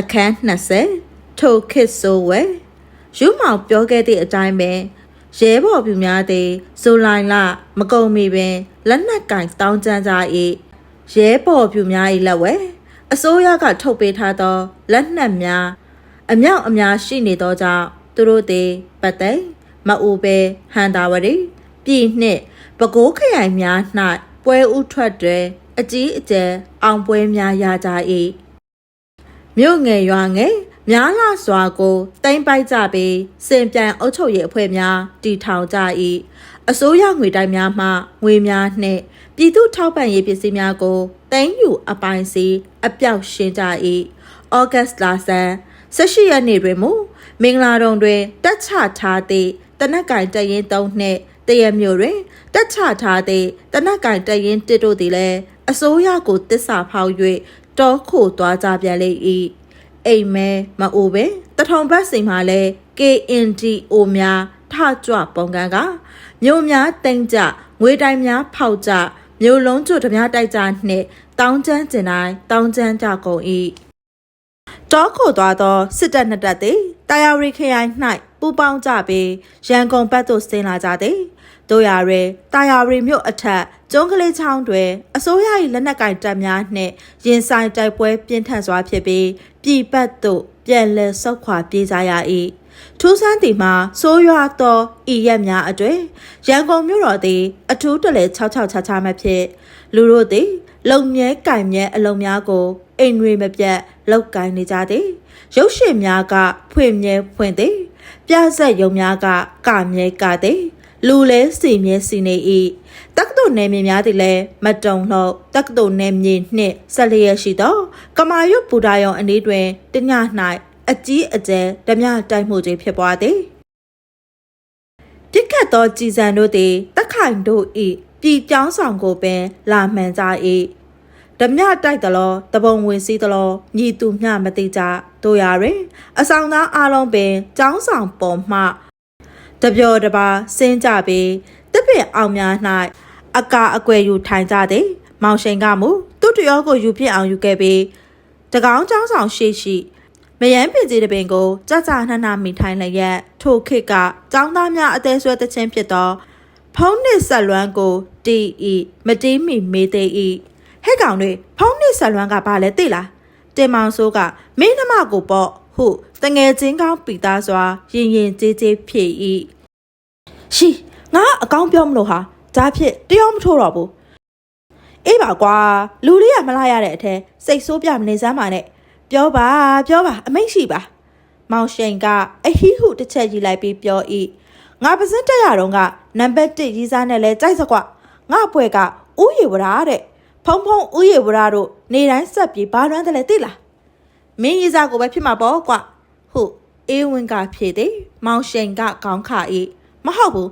အခန်း20ထိုခစ်ဆိုဝဲယူမောင်ပြောခဲ့သည့်အတိုင်းပဲရဲဘော်ပြူများသည်ဇူလိုင်လမကုံမီပင်လက်နက်ကင်တောင်းကျမ်းကြ၏ရဲဘော်ပြူများ၏လက်ဝဲအစိုးရကထုတ်ပေးထားသောလက်နက်များအမြောက်အများရှိနေသောကြောင့်သူတို့သည်ပတ်သိမ်းမအူပဲဟန်တာဝရီပြည်နှင့်ပဲခူးခရိုင်များ၌ပွဲဥထွက်တွင်အကြီးအကျယ်အောင်ပွဲများရကြ၏ မြို့ငယ်ရွာငယ်များလာစွာကိုတိမ့်ပိုက်ကြပြီးစင်ပြန်အုပ်ချုပ်ရေးအဖွဲ့များတည်ထောင်ကြ၏အစိုးရငွေတိုင်းများမှငွေများနှင့်ပြည်သူထောက်ပံ့ရေးပစ္စည်းများကိုတင်ယူအပိုင်စီအပြောက်ရှင်းကြ၏ဩဂတ်စ်လဆန်18ရက်နေ့တွင်မူမင်္ဂလာတုံတွင်တက်ချထားသည့်တနက်ကင်တရင်သုံးနှင့်တရမျိုးတွင်တက်ချထားသည့်တနက်ကင်တရင်တစ်တို့သည်လည်းအစိုးရကိုတစ္ဆာဖောက်၍ တောခိုသွားကြပြန်လေ၏အိမ်မဲမအိုပဲတထုံဘတ်စိန်မှာလဲ KNDO များထကြွပုံကန်းကမြို့များတင်ကြငွေတိုင်များဖောက်ကြမြို့လုံးကျွတ်ဓမြတိုက်ကြနှင့်တောင်းကျမ်းကျင်တိုင်းတောင်းကျမ်းကြကုန်၏တောခိုသွားသောစစ်တပ်နှစ်တပ်သည်တာယာရီခရိုင်၌ ပူးပေါင်းကြပြီးရန်ကုန်ဘက်သို့ဆင်းလာကြသည်တို့ရရဲတာယာရီမြို့အထက်ကျုံးကလေးချောင်းတွင်အစိုးရ၏လက်နက်ကင်တပ်များနှင့်ရင်ဆိုင်တိုက်ပွဲပြင်းထန်စွာဖြစ်ပြီးပြည်ပတ်သို့ပြန်လည်ဆုတ်ခွာပြေးကြရ၏ထူးဆန်းသည်မှာဆိုးရွားသောဤရက်များအတွေ့ရန်ကုန်မြို့တော်သည် အထူးတလဲ66ချာချာမဖြစ်လူတို့သည် လုံမြဲကင်မြဲအလုံးများကိုအိမ်တွေမပြတ်လောက်ကင်နေကြသည် ရုပ်ရှင်များကဖွင့်မြဲဖွင့်သည် ပြဆက်ယုံများကကမြဲကသည်လူလဲစီမြဲစီနေ၏တက္ကသိုလ်နယ်မြေများသည်လည်းမတုံလို့တက္ကသိုလ်နယ်မြေနှင့်ဆက်လျက်ရှိသောကမာရွတ်ပူဒါယုံအနည်းတွင်တည၌အကြီးအကျယ်ဓမြတိုက်မှုခြင်းဖြစ်ပွားသည်ပြစ်ခတ်သောကြည်စံတို့သည်တက်ခိုင်တို့၏ပြည်ပြောင်းဆောင်ကိုပင်လာမှန်ကြ၏ ဓမြတိုက်သလောတပုံဝင်စည်းသလောညီသူမျှမတိကြတို့ရာတွင်အဆောင်သားအလုံးပင်ကျောင်းဆောင်ပေါ်မှတပြောတပါဆင်းကြပြီးတစ်ပင်အောင်များ၌အကာအကွယ်ယူထိုင်ကြသည်မောင်ရှိန်ကမူသူ့တရောကိုယူပြစ်အောင်ယူခဲ့ပြီးတကောင်းကျောင်းဆောင်ရှိရှိမယမ်းပင်ကြီးတပင်ကိုကြကြနှနှမိထိုင်လျက်ထိုခေတ်ကကျောင်းသားများအသေးဆွဲသချင်းဖြစ်သောဖုံးနစ်ဆက်လွမ်းကိုတီဤမတီးမိမေးသေးဤ ဟဲ့ကောင်တွေဖုံးနစ်ဆက်လွမ်းကဘာလဲသိလားတင်မောင်ဆိုးကမင်းနှမကိုပေါ့ဟုတငယ်ချင်းကောင်းပီသားစွာရင်ရင်ကြေးကြေးဖြည့်ဤရှိငါအကောင်းပြောမလို့ဟာဒါဖြစ်တယောမထိုးတော့ဘူးအေးပါကွာလူလေးကမလာရတဲ့အထဲစိတ်ဆိုးပြမနေစမ်းပါနဲ့ပြောပါပြောပါအမိတ်ရှိပါ မောင်ရှိန်ကအဟိဟုတစ်ချက်ယူလိုက်ပြီးပြောဤငါပစင်းတက်ရတော့ကနံပါတ်1ရေးစားနဲ့လဲကြိုက်စကွငါအဖွဲကဥယေဝရာတဲ့ ဖုံဖုံဥယေဝရာတို့နေတိုင်းဆက်ပြီးဘာလွမ်းတယ်လဲသိလားမင်းရေးစားကိုပဲဖြစ်မှာပေါ့ကွဟုအေးဝင်းကဖြေသည်မောင်ရှိန်ကခေါင်းခါဤမဟုတ်ဘူး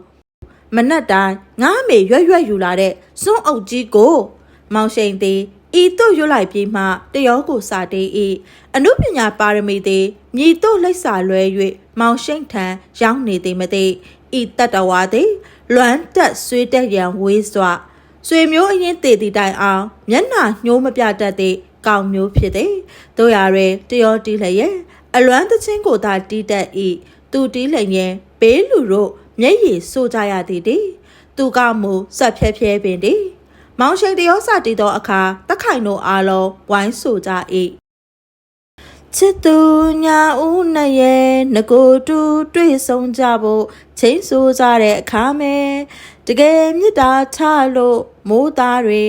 မနက်တိုင်းငါအမေရွက်ရွက်ယူလာတဲ့စွန်းအုပ်ကြီးကို မောင်ရှိန်သည်ဤသို့ရွတ်လိုက်ပြီးမှတရောကိုစာတေး၏အနုပညာပါရမီသည်မြည်သို့လှိပ်စာလွဲ၍မောင်ရှိန်ထံရောက်နေသည်မသိဤတတ္တဝါသည်လွမ်းတက်ဆွေးတက်ရန်ဝေးစွာ ဆွေမျိုးအရင်တည်သည့်တိုင်အောင်မျက်နှာညှိုးမပြတတ်သည့်ကောင်မျိုးဖြစ်သည်တို့ရရဲတရောတီးလျက်အလွမ်းသချင်းကိုသာတီးတတ်၏သူတီးလျက်ဘေးလူတို့မျက်ရည်ဆိုကြရသည်တည်းသူကမူဆက်ဖြဲဖြဲပင်တည်းမောင်ရှိန်တရောစတည်သောအခါတက်ခိုင်တို့အားလုံးဝိုင်းဆိုကြ၏ချစ်သူညာဦးနဲ့ရဲ့ငကိုတူတွေ့ဆုံကြဖို့ချိန်ဆိုကြတဲ့အခါမဲ တကယ်မြစ်တာချလို့မိုးသားတွေ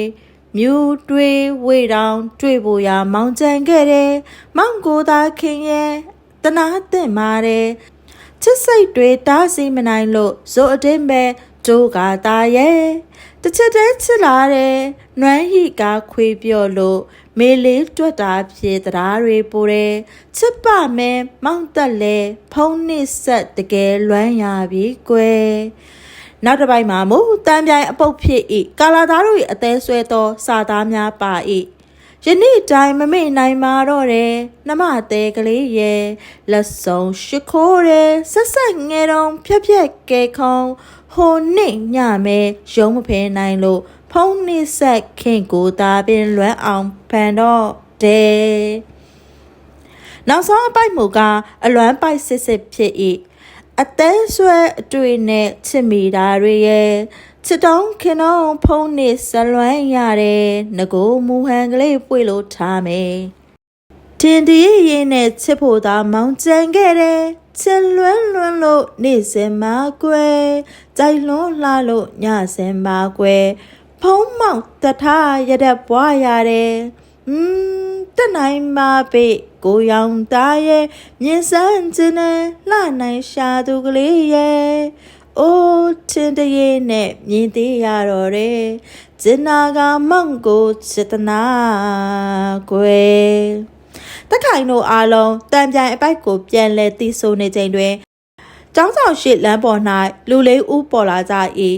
မြူတွေဝေတောင်တွေ့ဖို့ရာမောင်ကြံခဲ့တယ်မောင်ကိုသာခင်ရဲ့တနာတင်ပါတယ်ချစ်စိတ်တွေတားစီမနိုင်လို့ဇိုအတင်းပဲဂျိုးကတာရဲ့တစ်ချက်တည်းချစ်လာတယ်နွမ်းဟိကခွေးပြော့လို့မေလေးတွက်တာဖြေတရားတွေပိုတယ်ချစ်ပမဲမောင့်တက်လဲဖုံးနစ်ဆက်တကယ်လွမ်းရပြီကွယ် နောက်တစ်ပိုင်းမှာမူတန်ပြိုင်အပုတ်ဖြစ်၏ကာလာသားတို့၏အသေးဆွဲသောစာသားများပါ၏ယနေ့တိုင်းမမေ့နိုင်မှာတော့တယ်နှမသေးကလေးရဲ့လက်ဆောင်ရှိခိုးတယ်ဆက်ဆက်ငယ်တုံဖြက်ဖြက်ကဲခုံဟိုနေ့ညမဲရုံးမဖဲနိုင်လို့ဖုံးနစ်ဆက်ခင်ကိုသာပင်လွမ်းအောင်ဖန်တော့တယ်နောက်ဆုံးအပိုက်မူကအလွမ်းပိုက်စစ်စစ်ဖြစ်၏ အသေးဆွဲအတွေ့နဲ့ချစ်မိတာတွေရဲ့ချစ်တောင်းခင်တော့ဖုံးနေဇလွမ်းရတယ်ငကိုမူဟန်ကလေးပွေလို့ထားမယ်တင်တရရင်နဲ့ချစ်ဖို့သာမောင်းကြံခဲ့တယ်ချစ်လွန်းလွန်းလို့နေ့စဉ်မှာကွယ်ကြိုက်လွန်းလှလို့ညစဉ်မှာကွယ်ဖုံးမောက်တထားရတဲ့ဘွားရတယ်อืม တနိုင်မှာပေကိုရောင်သားရဲ့မြင်စမ်းခြင်းနဲ့လှနိုင်ရှာသူကလေးရဲ့အိုးချင်းတရေနဲ့မြင်သေးရတော့တယ်ကျင်နာကမောင်ကိုစေတနာကွယ်တခိုင်တို့အားလုံးတံပြိုင်အပိုက်ကိုပြန်လဲတီးဆိုနေချိန်တွင်ကျောင်းဆောင်ရှိလမ်းပေါ်၌လူလေးဦးပေါ်လာကြ၏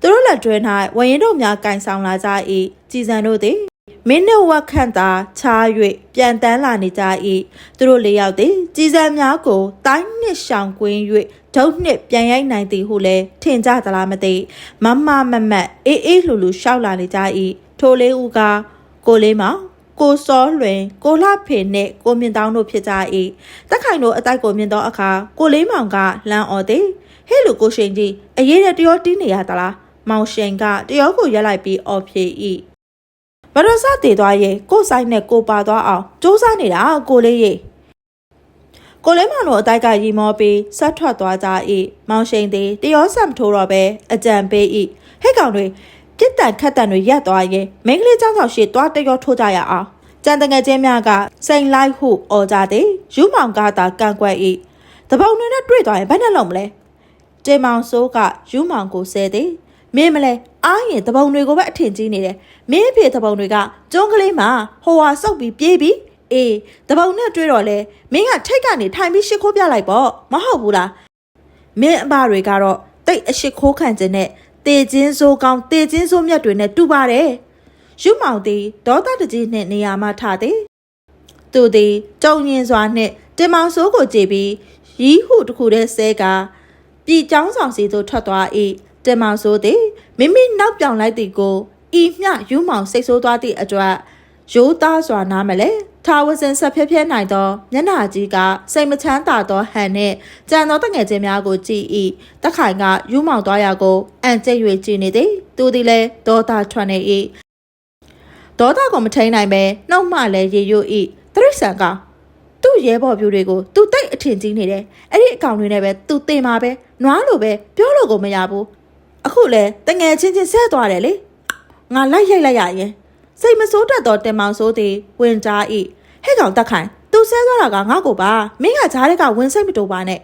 သူတို့လက်တွဲ၌ဝရင်တို့များကင်ဆောင်လာကြ၏ကြည်စံတို့သည် မင်းတို့ဝက်ခန့်သာချား၍ပြန်တန်းလာနေကြ၏သူတို့လေးယောက်သည်ကြည်စံများကိုတိုင်းနှစ်ရှောင်ကွင်း၍ဒုတ်နှစ်ပြန်ရိုက်နိုင်သည်ဟုလည်းထင်ကြသလားမသိမမမမတ်အေးအေးလှူလှူရှောက်လာနေကြ၏ထိုလေးဦးကကိုလေးမောင်ကိုစောလွင်ကိုလှဖေနှင့်ကိုမြင့်တောင်းတို့ဖြစ်ကြ၏တက်ခိုင်တို့အတိုက်ကိုမြင်သောအခါကိုလေးမောင်ကလမ်းအော်သည်ဟဲ့လူကိုရှိန်ကြီးအရေးတဲ့တရောတီးနေရသလားမောင်ရှိန်ကတရောကိုရက်လိုက်ပြီးအော်ဖြေ၏ ဘရဆတည်သွားရဲ့ကိုဆိုင်နဲ့ကိုပါသွားအောင်စူးစမ်းနေတာကိုလေးရဲ့ကိုလေးမောင်တို့အတိုက်ကရီမောပြီးဆက်ထွက်သွားကြ၏မောင်ရှိန်သည်တရောဆမ်ထိုးတော့ပဲအကြံပေး၏ဟဲ့ကောင်တွေပြစ်တန်ခတ်တန်တွေရက်သွားရင်မိန်းကလေးเจ้าဆောင်ရှိသွားတရောထိုးကြရအောင်ကြံတငယ်ချင်းများကစိန်လိုက်ဟုအော်ကြသည်ယူမောင်ကသာကန့်ကွက်၏တပောင်တွေနဲ့တွေ့သွားရင်ဘယ်နဲ့လုံးမလဲတေမောင်စိုးကယူမောင်ကိုဆဲသည်မင်းမလဲအားရင်တပုံတွေကိုပဲအထင်ကြီးနေတယ် မင်းအဖေတပုံတွေကကျွန်းကလေးမှာဟိုဟာစုပ်ပြီးပြေးပြီးအေးတပုံနဲ့တွေ့တော့လဲမင်းကထိတ်ကနေထိုင်ပြီးရှ िख ိုးပြလိုက်ပေါ့မဟုတ်ဘူးလားမင်းအမတွေကတော့တိတ်အရှိခိုးခံခြင်းနဲ့တေချင်းစိုးကောင်းတေချင်းစိုးမြတ်တွေနဲ့တူပါတယ်ယူမောင်သည်ဒေါသတကြီးနှင့်နေရာမှထသည်သူသည်ကြုံရင်စွာနှင့်တင်မောင်စိုးကိုကြည့်ပြီးရီးဟုတခုတည်းဆဲကပြည်ချောင်းဆောင်စီသို့ထွက်သွား၏တင်မောင်စိုးသည်မိမိနောက်ပြောင်လိုက်သည်ကို ဤမျှယူးမောင်စိတ်ဆိုးသွားသည့်အတွက်ရိုးသားစွာနားမလဲထာဝဇင်ဆက်ဖြဲဖြဲနိုင်သောမျက်နှာကြီးကစိတ်မချမ်းသာသောဟန်နှင့်ကြံသောတငယ်ချင်းများကိုကြည်၏တခိုင်ကယူးမောင်သွားရာကိုအံ့ကျ၍ကြည်နေသည်သူသည်လည်းဒေါသထွက်နေ၏ဒေါသကိုမထိန်နိုင်ပဲနှုတ်မှလည်းရေရွတ်၏တရိษံကသူ့ရဲဘော်ပြူတွေကိုသူတိတ်အထင်ကြီးနေတယ်အဲ့ဒီအကောင်တွေနဲ့ပဲသူတင်မှာပဲနွားလိုပဲပြောလို့ကိုမရဘူးအခုလဲတငယ်ချင်းချင်းဆက်သွားတယ်လေ ငါလိုက်ရိုက်လိုက်ရရင်စိတ်မဆိုးတတ်တော့တင်မောင်ဆိုးသည်ဝင်ကြား၏ဟဲ့ကောင်တက်ခိုင်သူဆဲသွားတာကငါ့ကိုပါမင်းကဂျားတဲ့ကဝင်စိတ်မတူပါနဲ့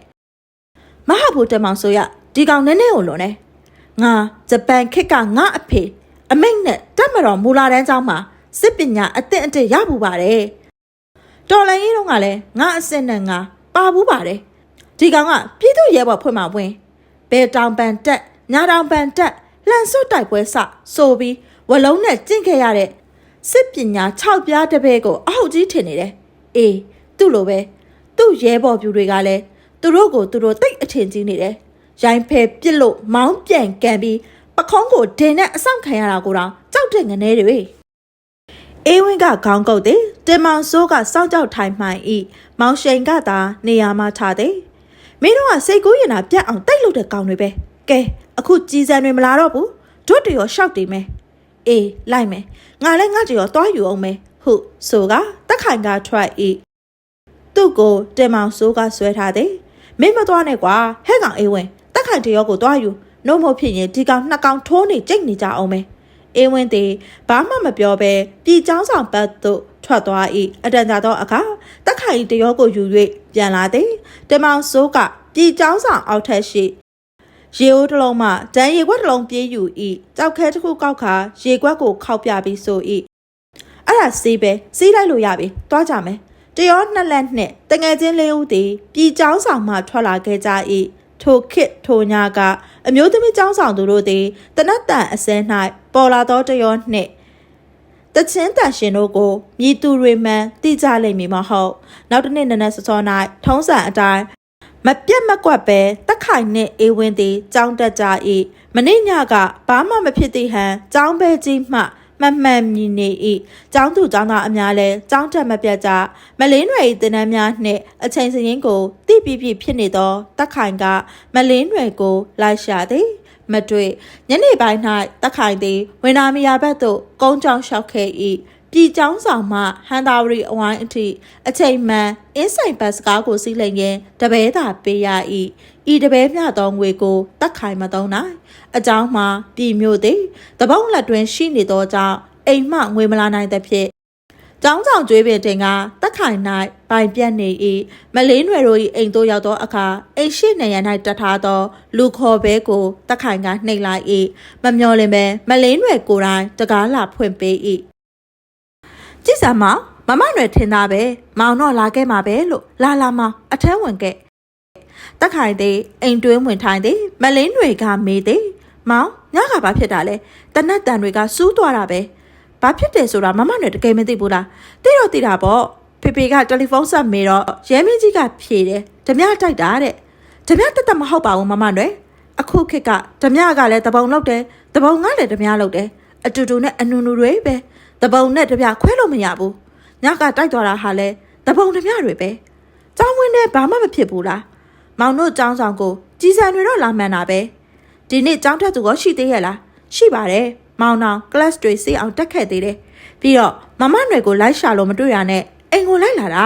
မဟာဘူးတင်မောင်ဆိုးရဒီကောင်နည်းနည်းကိုလွန်နေငါဂျပန်ခေတ်ကငါအဖေအမိတ်နဲ့တက်မတော်မူလာတန်းကျောင်းမှာစစ်ပညာအသင့်အတင့်ရပူပါတယ်တော်လိုင်းကြီးတော့ကလည်းငါအစ်စ်နဲ့ငါပါဘူးပါတယ်ဒီကောင်ကပြည်သူရဲဘော်ဖွင့်မှာဝင်ဘယ်တောင်ပန်တက်ညာတောင်ပန်တက်လှန်စွတ်တိုက်ပွဲစဆိုပြီး ဝလုံးနဲ့ကျင့်ခဲ့ရတဲ့စစ်ပညာ6ပြားတစ်ဘဲကိုအဟုတ်ကြီးထင်နေတယ်အေးသူ့လိုပဲသူ့ရဲဘော်ပြူတွေကလည်းသူတို့ကိုသူတို့တိတ်အထင်ကြီးနေတယ်ရိုင်းဖဲပြစ်လို့မောင်းပြန်ကန်ပြီးပခုံးကိုဒင်နဲ့အဆောင်ခံရတာကိုတော့ကြောက်တဲ့ငနေတွေအေးဝင်းကခေါင်းကုတ်တယ်တင်မောင်စိုးကစောင့်ကြောက်ထိုင်မှန်ဤမောင်ရှိန်ကသာနေရာမှာထားတယ်မင်းတို့ကစိတ်ကူးရင်တာပြတ်အောင်တိုက်လို့တဲ့ကောင်တွေပဲကဲအခုကြည်စံတွေမလာတော့ဘူးတို့တရောရှောက်တည်မယ် အေးလိုက်မယ်ငါလည်းငါတရောသွားယူအောင်မယ်ဟုတ်ဆိုကတက်ခိုင်ကထွက်ဤသူ့ကိုတင်မောင်စိုးကဆွဲထားတယ်မင်းမသွားနဲ့ကွာဟဲ့ကောင်အေးဝင်တက်ခိုင်တရောကိုသွားယူနှုတ်မဖြစ်ရင်ဒီကောင်နှစ်ကောင်ထိုးနေကြိတ်နေကြအောင်မယ်အေးဝင်းသည်ဘာမှမပြောဘဲပြည်ချောင်းဆောင်ဘက်သို့ထွက်သွား၏အတန်ကြာသောအခါတက်ခိုင်တရောကိုယူ၍ပြန်လာသည်တမောင်စိုးကပြည်ချောင်းဆောင်အောက်ထက်ရှိ ရေအိုးတစ်လုံးမှဒန်ရေခွက်တစ်လုံးပြေးယူ၏ကြောက်ခဲတစ်ခုကောက်ခါရေခွက်ကိုခောက်ပြပြီးဆို၏အဲ့ဒါစီးပဲစီးလိုက်လို့ရပြီတွားကြမယ်တရောနှစ်လက်နှင့်တငယ်ချင်းလေးဦးသည်ပြည်ချောင်းဆောင်မှထွက်လာခဲ့ကြ၏ထိုခစ်ထိုညာကအမျိုးသမီးចောင်းဆောင်သူတို့သည်တနတ်တန်အစဲ၌ပေါ်လာသောတရောနှင့်တချင်းတန်ရှင်တို့ကိုမြည်သူတွေမှန်တိကြလိမ့်မည်မဟုတ်နောက်တစ်နေ့နနက်စောစော၌ထုံးစံအတိုင်း မပြတ်မကွက်ပဲတက်ခိုင်နဲ့အေးဝင်းသည်ကြောင်းတက်ကြ၏မနေ့ညကဘာမှမဖြစ်သေးဟန်ကြောင်းပဲကြီးမှမမှန်မြင်နေ၏ကျောင်းသူကျောင်းသားအများလည်းကျောင်းတက်မပြတ်ကြမလင်းရွယ်သင်တန်းများနှင့်အချိန်စရင်ကိုတိပိပိဖြစ်နေသောတက်ခိုင်ကမလင်းရွယ်ကိုလိုက်ရှာသည်မတွေ့ညနေပိုင်း၌တက်ခိုင်သည်ဝင်နာမီယာဘက်သို့ကုန်းကြောင်လျှောက်ခဲ့၏ ပြည်ချောင်းဆောင်မှဟန်တာဝရီအဝိုင်းအထိအချိန်မှန်အင်းဆိုင်ဘတ်စကားကိုစီးလိမ်ရင်တပဲသာပေးရ၏ဤတပဲမျှသောငွေကိုတက်ခိုင်မသုံးနိုင်အကြောင်းမှာပြည်မြို့သည်တပုံးလက်တွင်ရှိနေသောကြောင့်အိမ်မှငွေမလာနိုင်သဖြင့်ကျောင်းဆောင်ကျွေးပင်တင်ကတက်ခိုင်၌ပိုင်ပြတ်နေ၏မလေးနွယ်တို့၏အိမ်သို့ရောက်သောအခါအိမ်ရှိနေရန်၌တတ်ထားသော လူခေါ်ဘဲကိုတက်ခိုင်ကနှိပ်လိုက်၏မမျော်လင်ပဲမလေးနွယ်ကိုယ်တိုင်တကားလာဖွင့်ပေး၏ ကြည့်စမ်းမောင်မမနွယ်ထင်တာပဲမောင်တော့လာခဲ့မှာပဲလို့လာလာမောင်အထက်ဝင်ခဲ့တက်ခိုင်သည်အိမ်တွင်းဝင်ထိုင်သည်မလင်းတွေကမေးသည်မောင်ညကဘာဖြစ်တာလဲတနတ်တန်တွေကစူးသွားတာပဲဘာဖြစ်တယ်ဆိုတာမမနွယ်တကယ်မသိဘူးလားသိတော့သိတာပေါ့ဖေဖေကတယ်လီဖုန်းဆက်မေးတော့ရဲမင်းကြီးကဖြေတယ်ဓမြတိုက်တာတဲ့ဓမြတက်တက်မဟုတ်ပါဘူးမမနွယ်အခုခေတ်ကဓမြကလည်းတပုံလောက်တယ်တပုံကလည်းဓမြလောက်တယ်အတူတူနဲ့အနူနူတွေပဲ တပုံနဲ့ဓမြခွဲလို့မရဘူးညကတိုက်သွားတာဟာလဲတပုံဓမြတွေပဲကျောင်းဝင်းနဲ့ဘာမှမဖြစ်ဘူးလားမောင်တို့ကျောင်းဆောင်ကိုကြီးစံတွေတော့လာမှန်တာပဲဒီနေ့ကျောင်းထက်သူကရှိသေးရဲ့လားရှိပါတယ်မောင်နောင် class တွေစေးအောင်တက်ခဲ့သေးတယ်ပြီးတော့မမနွယ်ကိုလိုက်ရှာလို့မတွေ့ရနဲ့အိမ်ကိုလိုက်လာတာ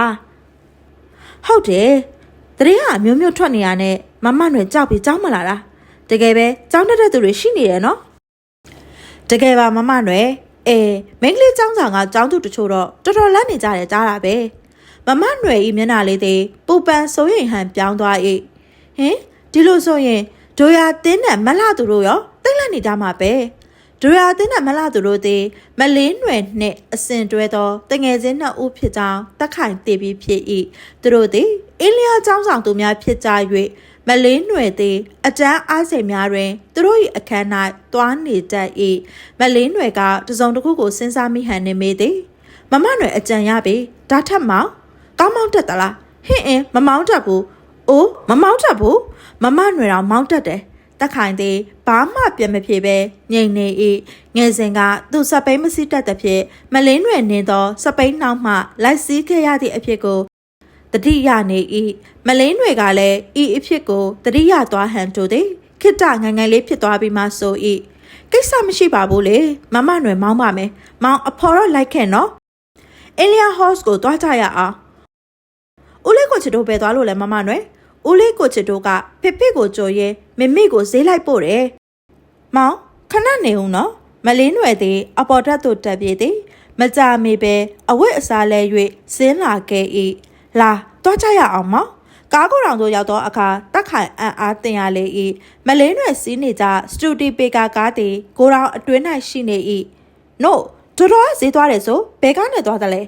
ဟုတ်တယ်တရင်ကအမျိုးမျိုးထွက်နေရနဲ့မမနွယ်ကြောက်ပြီးကြောင်းမလာတာတကယ်ပဲကြောင်းတက်တဲ့သူတွေရှိနေတယ်နော်တကယ်ပါမမနွယ် အေးမိန်းကလေးចောင်းဆောင်ကចောင်းသူတချို့တော့တော်တော်လန့်နေကြတယ်ကြားတာပဲမမနွယ်ဤမျက်နှာလေးသည်ပူပန်စိုးရိမ်ဟန်ပြောင်းသွား၏ဟင်ဒီလိုဆိုရင်ဒိုယာတင်းနဲ့မလှသူတို့ရောတိတ်လန့်နေကြမှာပဲဒိုယာတင်းနဲ့မလှသူတို့သည်မလေးနွယ်နှင့်အစင်တွဲသောတငယ်ချင်းနှစ်ဦးဖြစ်ကြောင်းတက်ခိုင်တည်ပြီးဖြစ်၏သူတို့သည်အင်းလျာចောင်းဆောင်သူများဖြစ်ကြ၍ မလေးနွယ်သည်အတန်းအားစိမ်များတွင်သူတို့၏အခန်း၌တွားနေတတ်၏မလေးနွယ်ကတစုံတစ်ခုကိုစဉ်းစားမိဟန်နေမိသည်မမနွယ်အကြံရပြီဒါထက်မောင်ကောင်းမောင်းတက်သလားဟင့်အင်းမမောင်းတတ်ဘူးအိုးမမောင်းတတ်ဘူးမမနွယ်တော်မောင်းတတ်တယ်တက်ခိုင်သည်ဘာမှပြန်မဖြေပဲငြိမ်နေ၏ငယ်စဉ်ကသူစပိန်မစီတတ်သဖြင့်မလင်းရွယ်နေသောစပိန်နောက်မှလိုက်စည်းခဲ့ရသည့်အဖြစ်ကို တတိယနေ၏မလင်းတွေကလည်းဤအဖြစ်ကိုတတိယသွားဟန်တူသည်ခိတ္တငငယ်လေးဖြစ်သွားပြီးမှဆို၏ကိစ္စမရှိပါဘူးလေမမနွယ်မောင်းပါမယ်မောင်အဖော်တော့လိုက်ခဲ့နော်အလီယာဟော့စ်ကိုတွားကြရအောင်ဦးလေးကိုချစ်တို့ပဲသွားလို့လဲမမနွယ်ဦးလေးကိုချစ်တို့ကဖေဖေကိုကြိုရဲမမေကိုဈေးလိုက်ပို့တယ်။မောင်ခဏနေဦးနော်။မလင်းွယ်သည်အပေါ်ထက်သို့တက်ပြေးသည်။မကြမီပဲအဝတ်အစားလဲ၍ဆင်းလာခဲ့၏။ လာတော့ကြရအောင်မောင်။ကားကိုယ်တော်တို့ရောက်သောအခါတက်ခိုင်အံ့အားတင်ရလေ၏။မလင်းွယ်စီးနေကြစတူဒီပေကာကားသည်ကိုယ်တော်အတွင်း၌ရှိနေ၏။ no တော်တော်ဈေးသွားတယ်ဆိုဘယ်ကားနဲ့သွားတယ်လဲ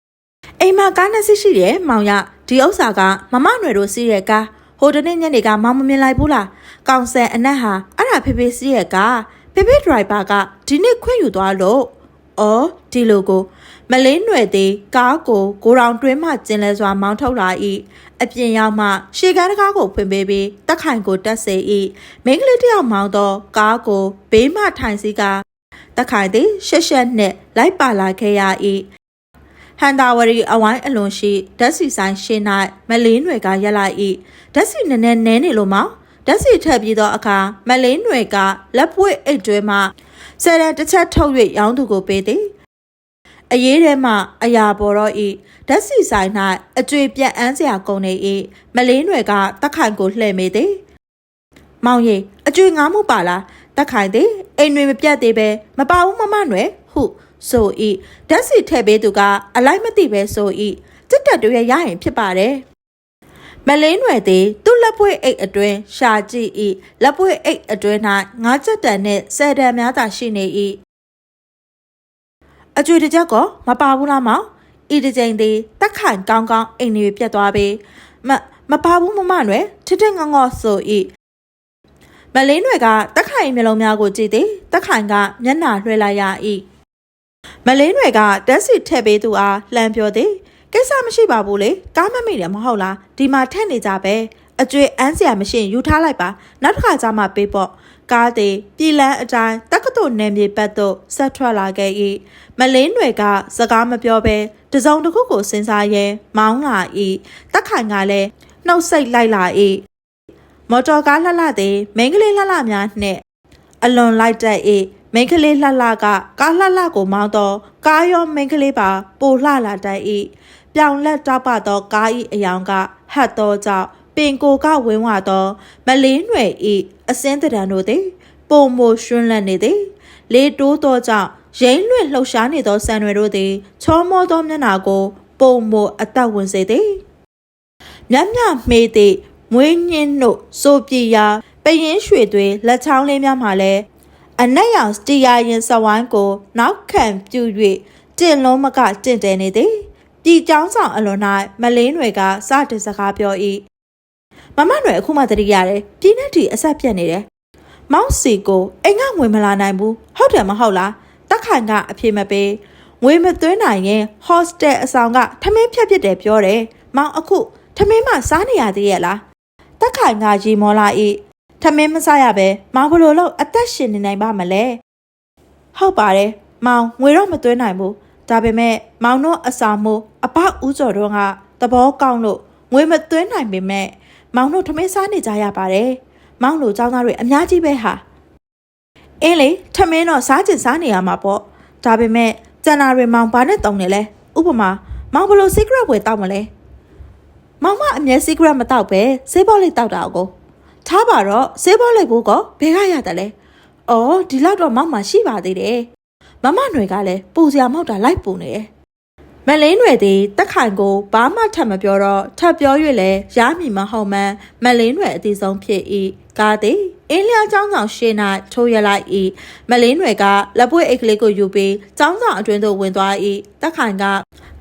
။အိမ်မှာကားနှစ်စီးရှိတယ်မောင်ရဒီဥစ္စာကမမနွယ်တို့စီးရဲ့ကားဟိုတနေ့ညနေကမောင်မမြင်လိုက်ဘူးလားကောင်ဆယ်အနက်ဟာအဲ့ဒါဖေဖေစီးရဲ့ကားဖေဖေဒရိုက်ဘာကဒီနေ့ခွင့်ယူသွားလို့ အော်ဒီလိုကို မလင်းနွယ်သေးကားကိုကိုရောင်တွင်းမှကျင်လဲစွာမောင်းထုတ်လာ၏အပြင်ရောက်မှရှေကန်းတကားကိုဖွင့်ပေးပြီးတက်ခိုင်ကိုတက်စေ၏မိန်းကလေးတစ်ယောက်မောင်းတော့ကားကိုဘေးမှထိုင်စီကတက်ခိုင်သည်ရှက်ရှက်နှင့်လိုက်ပါလာခဲ့ရ၏ဟန်တာဝရီအဝိုင်းအလွန်ရှိဓာတ်စီဆိုင်ရှင်း၌မလင်းတွေကရက်လိုက်၏ဓာတ်စီနည်းနည်းနဲနေလို့မောင်ဓာတ်စီထပ်ပြီးသောအခါမလင်းတွေကလက်ပွေအိတ်တွဲမှ ဆယ်ရန်တစ်ချက်ထုတ်၍ရောင်းသူကိုပေးသည်အရေးထဲမှအရာပေါ်တော့ဤဓာတ်စီဆိုင်၌အကျွေပြက်အန်းစရာကုန်နေ၏မလင်းတွေကတက်ခိုင်ကိုလှည့်မိသည်မောင်ရီအကျွေငားမှုပါလားတက်ခိုင်သည်အိမ်တွေမပြတ်သေးပဲမပါဘူးမမနွယ်ဟုဆိုဤဓာတ်စီထည့်ပေးသူကအလိုက်မသိပဲဆိုဤစစ်တပ်တွေရရင်ဖြစ်ပါတယ်မလင်းွယ်သည်သူ့ လက်ပွေအိတ်အတွင်းရှာကြည့်ဤလက်ပွေအိတ်အတွင်း၌ငါးချက်တန်နှင့်ဆယ်တန်များသာရှိနေ၏အကျွေတစ်ချက်ကောမပါဘူးလားမောင်ဤတစ်ချိန်သည်တက်ခိုင်ကောင်းကောင်းအိမ်တွေပြတ်သွားပြီမမပါဘူးမမနွယ်ထစ်ထစ်ငေါငေါဆိုဤမလင်းတွေကတက်ခိုင်မျက်လုံးများကိုကြည့်သည်တက်ခိုင်ကမျက်နှာလွှဲလိုက်ရ၏မလင်းတွေကတက်စီထည့်ပေးသူအားလှမ်းပြောသည်ကိစ္စမရှိပါဘူးလေကားမမိတယ်မဟုတ်လားဒီမှာထက်နေကြပဲ အကျွေးအန်းစရာမရှိရင်ယူထားလိုက်ပါနောက်တစ်ခါကျမှပေးပေါ့ကားသည်ပြည်လန်းအတိုင်းတက္ကသိုလ်နယ်မြေဘက်သို့ဆက်ထွက်လာခဲ့၏မလင်းတွေကစကားမပြောဘဲတစုံတစ်ခုကိုစဉ်းစားရဲမောင်းလာ၏တက်ခိုင်ကလည်းနှုတ်ဆက်လိုက်လာ၏မော်တော်ကားလှလှသည်မိန်းကလေးလှလှများနှင့်အလွန်လိုက်တက်၏မိန်းကလေးလှလှကကားလှလှကိုမောင်းတော့ကားရောမိန်းကလေးပါပိုလှလာတတ်၏ပြောင်လက်တောက်ပသောကား၏အယောင်ကဟတ်သောကြောင့်ပ င်ကိုကဝင်းဝသော မလင်းရွယ်၏အစင်းတံတို့သည်ပုံမရွှန်းလန့်နေသည်လေတိုးသောကြောင့်ရိမ့်လွင့်လှုပ်ရှားနေသောဆန်တွေတို့သည် ချောမောသောမျက်နှာကို ပုံမအသက်ဝင်စေသည်မြတ်မြမေးသည့်မွေးညင်းတို့စိုးပြေရာပရင်ရွှေတွေလက်ချောင်းလေးများမှလည်းအနက်ရောင်တီယာရင်စဝိုင်းကို နောက်ခံပြု၍တင်လုံးမကတင့်တယ်နေသည်ပြည်ကျောင်းဆောင်အလွန်၌မလင်းတွေကစတင်စကားပြော၏ မမຫນွယ်အခုမှတတိရတယ်ပြည်နဲ့တီအဆက်ပြတ်နေတယ်မောင်စီကိုအိမ်ကငွေမလာနိုင်ဘူးဟုတ်တယ်မဟုတ်လားတက်ခိုင်ကအပြေမပေးငွေမသွင်းနိုင်ရင်ဟော့စတယ်အဆောင်ကထမင်းဖြတ်ဖြစ်တယ်ပြောတယ်မောင်အခုထမင်းမစားနေရသေးရဲ့လားတက်ခိုင်ကရီမောလာဤထမင်းမစားရပဲမောင်ဘလို့လို့အသက်ရှင်နေနိုင်ပါမလဲဟုတ်ပါတယ်မောင်ငွေတော့မသွင်းနိုင်ဘူးဒါပေမဲ့မောင်တို့အစာမိုးအပဦးကျော်တို့ကသဘောကောင်းလို့ငွေမသွင်းနိုင်ပေမဲ့ မောင်တို့ထမင်းစားနေကြရပါတယ်မောင်တို့ចောင်းသားတွေအများကြီးပဲဟာအင်းလေထမင်းတော့စားချင်စားနေရမှာပေါ့ဒါပေမဲ့ကျန်တာတွေမောင်ဘာနဲ့တုံနေလဲဥပမာမောင်ဘလို့ secret ဝယ်တောက်မလဲ မောင်မအမြဲ secret မတောက်ပဲဆေးဘောလေးတောက်တာကိုထားပါတော့ဆေးဘောလေးကိုကဘယ်ကရတယ်လဲ။အော်ဒီလောက်တော့မောင်မရှိပါသေးတယ်။မမຫນွေကလည်းပူစရာမောက်တာလိုက်ပူနေတယ်။ မလင်းရွယ်သည်တက်ခိုင်ကိုဘာမှထပ်မပြောတော့ထပ်ပြော၍လဲရမည်မဟုတ်မှန်မလင်းရွယ်အသေးဆုံးဖြစ်၏ကားသည်အင်းလျားចောင်းဆောင်ရှေ့၌ထိုးရလိုက်၏မလင်းရွယ်ကလက်ပွေအိတ်ကလေးကိုယူပြီးចောင်းဆောင်အတွင်သို့ဝင်သွား၏တက်ခိုင်က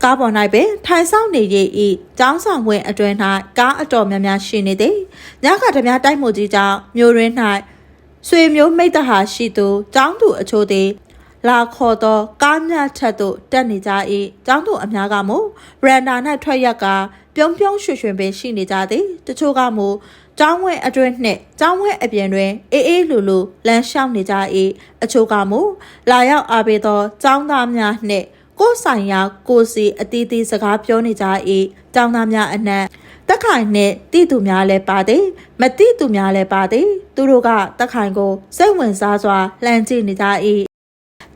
ကားပေါ်၌ပင်ထိုင်ဆောင်နေရ၏ကျောင်းဆောင်ဝင်အတွင်၌ကားအတော်များများရှိနေသည်ညကဓမြတိုက်မှုကြီးကြောင့်မြို့ရင်း၌ဆွေမျိုးမိတ်တဟာရှိသူကျောင်းသူအချို့သည် လာခေါ်သောကားများထက်သို့တက်နေကြ၏ကျောင်းသူအများကမူရန်ဒါ၌ထွက်ရက်ကပြုံးပြုံးရွှွှွှွပင်ရှိနေကြသည်တချို့ကမူကျောင်းဝဲအတွင်းနှင့်ကျောင်းဝဲအပြင်တွင်အေးအေးလူလူလမ်းလျှောက်နေကြ၏အချို့ကမူလာရောက်အားပေးသောကျောင်းသားများနှင့်ကိုယ်ဆိုင်ရာကိုယ်စီအတီးတီးစကားပြောနေကြ၏တောင်းသားများအနက်တက်ခိုင်နှင့်တိသူများလည်းပါသည်မတိသူများလည်းပါသည်သူတို့ကတက်ခိုင်ကိုစိတ်ဝင်စားစွာလှမ်းကြည့်နေကြ၏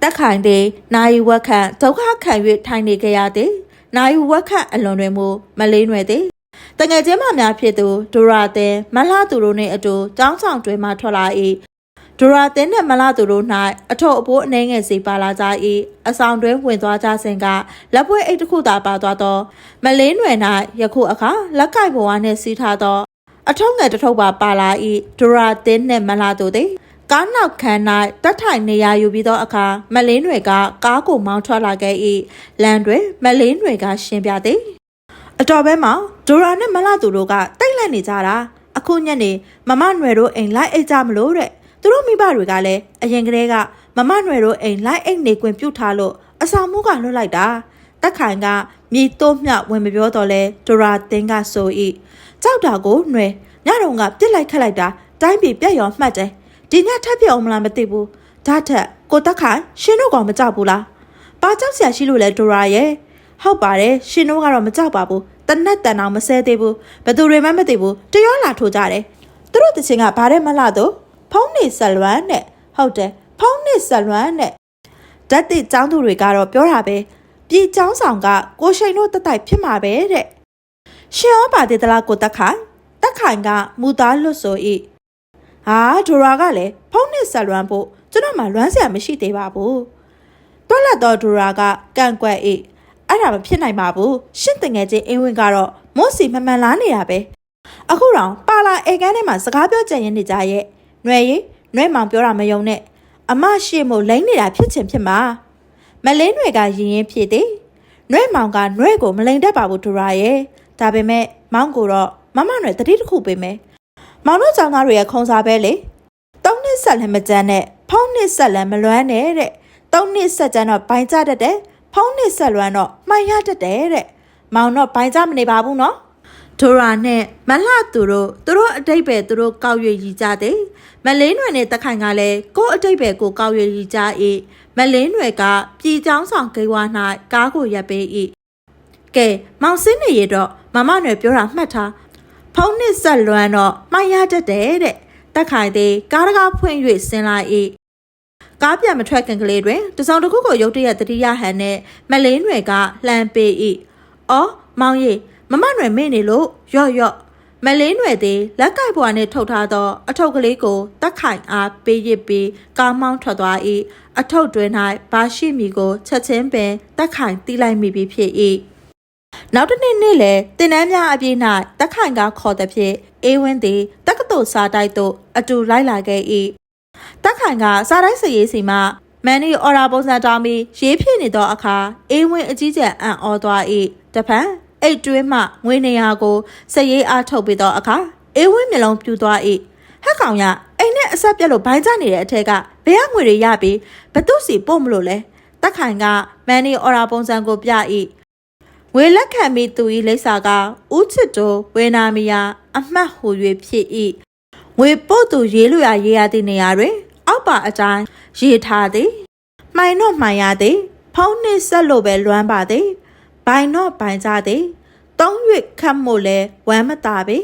တက်ခိုင်သည်နိုင်ဝက်ခန့်ဒုက္ခခံ၍ထိုင်နေကြရသည်နိုင်ဝက်ခန့်အလွန်တွင်မူမလေးနွယ်သည်တငယ်ချင်းမများဖြစ်သူဒိုရာသင်မလှသူတို့နှင့်အတူကျောင်းဆောင်တွင်မှထွက်လာ၏ဒိုရာသင်နှင့်မလှသူတို့၌အထောက်အပိုးအနှဲငယ်စီပါလာကြ၏အဆောင်တွင်ဝင်သွားကြစဉ်ကလက်ပွေးအိတ်တစ်ခုသာပါသွားသောမလင်းနွယ်၌ယခုအခါလက်ကိုက်ဘဝနှင့်စီးထားသောအထုံးငယ်တစ်ထုပ်ပါပါလာ၏ဒိုရာသင်နှင့်မလှသူသည် ကားနောက်ခန်း၌တက်ထိုင်နေရယူပြီးသောအခါမလင်းတွေကကားကိုမောင်းထွက်လာခဲ့၏လမ်းတွင်မလင်းတွေကရှင်းပြသည်အတော်ပဲမောင်ဒိုရာနဲ့မလာသူတို့ကတိတ်လက်နေကြတာအခုညနေမမနွယ်တို့အိမ်လိုက်အိတ်ကြမလို့တဲ့သူတို့မိဘတွေကလည်းအရင်ကတည်းကမမနွယ်တို့အိမ်လိုက်အိတ်နေကွင်ပြုတ်ထားလို့အဆောင်မှုကလွတ်လိုက်တာတက်ခိုင်ကမြေတိုးမြဝင်မပြောတော့လဲဒိုရာတင်းကဆိုဤကြောက်တာကိုနွယ်ညတော့ကပြစ်လိုက်ခတ်လိုက်တာတိုင်းပြည်ပြက်ရောမှတ်တယ် ဒီညထပ်ပြအောင်မလားမသိဘူးဒါထက်ကိုတက်ခိုင်ရှင်တို့ကောင်မကြောက်ဘူးလားပါကြောက်ဆရာရှိလို့လဲဒိုရာရဲ့ဟုတ်ပါတယ်ရှင်တို့ကတော့မကြောက်ပါဘူးတနက်တန်အောင်မဆဲသေးဘူးဘယ်သူတွေမှမသိဘူးတရောလာထိုးကြတယ်သူတို့တချင်းကဘာတဲ့မလှတော့ဖုံးနေဆက်လွမ်းနဲ့ဟုတ်တယ်ဖုံးနေဆက်လွမ်းနဲ့ဓာတ်တိចောင်းသူတွေကတော့ပြောတာပဲပြည်ចောင်းဆောင်ကကိုရှိန်တို့တတိုက်ဖြစ်မှာပဲတဲ့ရှင်ရောပါသေးသလားကိုတက်ခိုင်တက်ခိုင်ကမူသားလွတ်ဆိုဤ ။ဟာဒိုရာကလည်းဖုန်းနဲ့ဆက်လွမ်းဖို့ကျွန်တော်မှလွမ်းစရာမရှိသေးပါဘူး။တွက်လက်တော့ဒိုရာကကန့်ကွက်၏။အဲ့ဒါမဖြစ်နိုင်ပါဘူး။ရှင့်တငယ်ချင်းအင်းဝင်ကတော့မို့စီမမှန်လားနေတာပဲ။အခုတော့ပါလာအေကန်းထဲမှာစကားပြောကြရင်နေကြရဲ့။နွယ်ရင်နွယ်မောင်ပြောတာမယုံနဲ့။အမရှိမို့လိမ့်နေတာဖြစ်ချင်ဖြစ်မှာ။မလင်းတွေကရင်ရင်ဖြစ်တယ်။နွယ်မောင်ကနွယ်ကိုမလိန်တတ်ပါဘူးဒိုရာရဲ့။ဒါပေမဲ့မောင်ကိုတော့မမနွယ်တတိတစ်ခုပေးမယ်။ မောင်တို့ចောင်းသားတွေရဲ့ခုံစားပဲလေသုံးနှစ်ဆက်လည်းမကြမ်းနဲ့ဖုံးနှစ်ဆက်လည်းမလွမ်းနဲ့တဲ့သုံးနှစ်ဆက်ကြမ်းတော့ဘိုင်းကြတတ်တယ်ဖုံးနစ်ဆက်လွမ်းတော့မှန်ရတတ်တယ်တဲ့မောင်တော့ဘိုင်ကြမနေပါဘူးနော်ဒဒိုရာနဲ့မလှသူတို့သူတို့အတိတ်ပဲသူတို့ကောက်ရွေရည်ကြတယ်မလင်းနွယ်နဲ့တခိုင်ကလည်းကို့အတိတ်ပဲကိုကောက်ရွေရည်ကြ၏မလင်းနွယ်ကပြည်ချောင်းဆောင်ဂိဝါ၌ကားကိုရပ်ပေး၏ကဲမောင်စင်းနေရတော့မမနွယ်ပြောတာမှတ်ထား ဖုံးနစ်ဆက်လွမ်းတော့မှိုင်းရတတ်တယ်တဲ့တက်ခိုင်သေးကားတကားဖွင့်၍ဆင်းလာ၏ကားပြန်မထွက်ခင်ကလေးတွင်တစောင်းတစ်ခုကိုရုတ်တရက်တတိယဟန်နဲ့မလင်းနွယ်ကလှမ်းပေး၏အော်မောင်ရီမမနွယ်မေ့နေလို့ရော့ရော့မလင်းနွယ်သည်လက်ကိုက်ဘွားနှင့်ထုတ်ထားသော အထုပ်ကလေးကိုတက်ခိုင်အားပေးရစ်ပြီးကားမောင်းထွက်သွား၏အထုပ်တွင်၌ဘာရှိမီကိုချက်ချင်းပင်တက်ခိုင်တီးလိုက်မိပြီဖြစ်၏ နောက်တစ်နေ့နေ့လေတင်နန်းများအပြည့်၌တက်ခိုင်ကခေါ်သည်ဖြင့်အေးဝင်းသည်တက္ကသိုလ်စာတိုက်သို့အတူလိုက်လာခဲ့၏တက်ခိုင်ကစာတိုက်စရေးစီမှမန်နီအော်ရာပုံစံတောင်းပြီးရေးဖြစ်နေသောအခါအေးဝင်းအကြီးကျယ်အံ့ဩသွား၏တပံအိတ်တွင်းမှငွေနေရာကိုစက်ရေးအားထုတ်ပြီးသောအခါအေးဝင်းမျက်လုံးပြူသွား၏ဟက်ကောင်ရအိမ်နဲ့အဆက်ပြက်လို့ဘိုင်းကျနေတဲ့အထက်ကဘယ်ကငွေတွေရပြီးဘသူစီပို့မလို့လဲတက်ခိုင်ကမန်နီအော်ရာပုံစံကိုပြ၏ ငွေလက်ခံပြီးသူ၏လိပ်စာကဦးချစ်တိုဝေနာမီယာအမှတ်ဟူ၍ဖြစ်၏ငွေပို့သူရေးလို့ရရေးရသည့်နေရာတွင် အောက်ပါအတိုင်းရေးထားသည်မှိုင်တော့မှိုင်ရသည်ဖုံးနှင့်ဆက်လို့ပဲလွမ်းပါသည်ဘိုင်တော့ဘိုင်ကြသည်သုံး၍ခတ်မို့လဲဝမ်းမသာပေ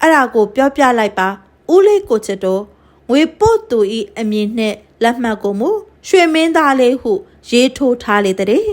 အဲ့ဒါကိုပြောပြလိုက်ပါဦးလေးကိုချစ်တို့ငွေပို့သူဤအမည်နှင့်လက်မှတ်ကိုမူရွှေမင်းသားလေးဟု ရေးထိုးထားလေတဲ့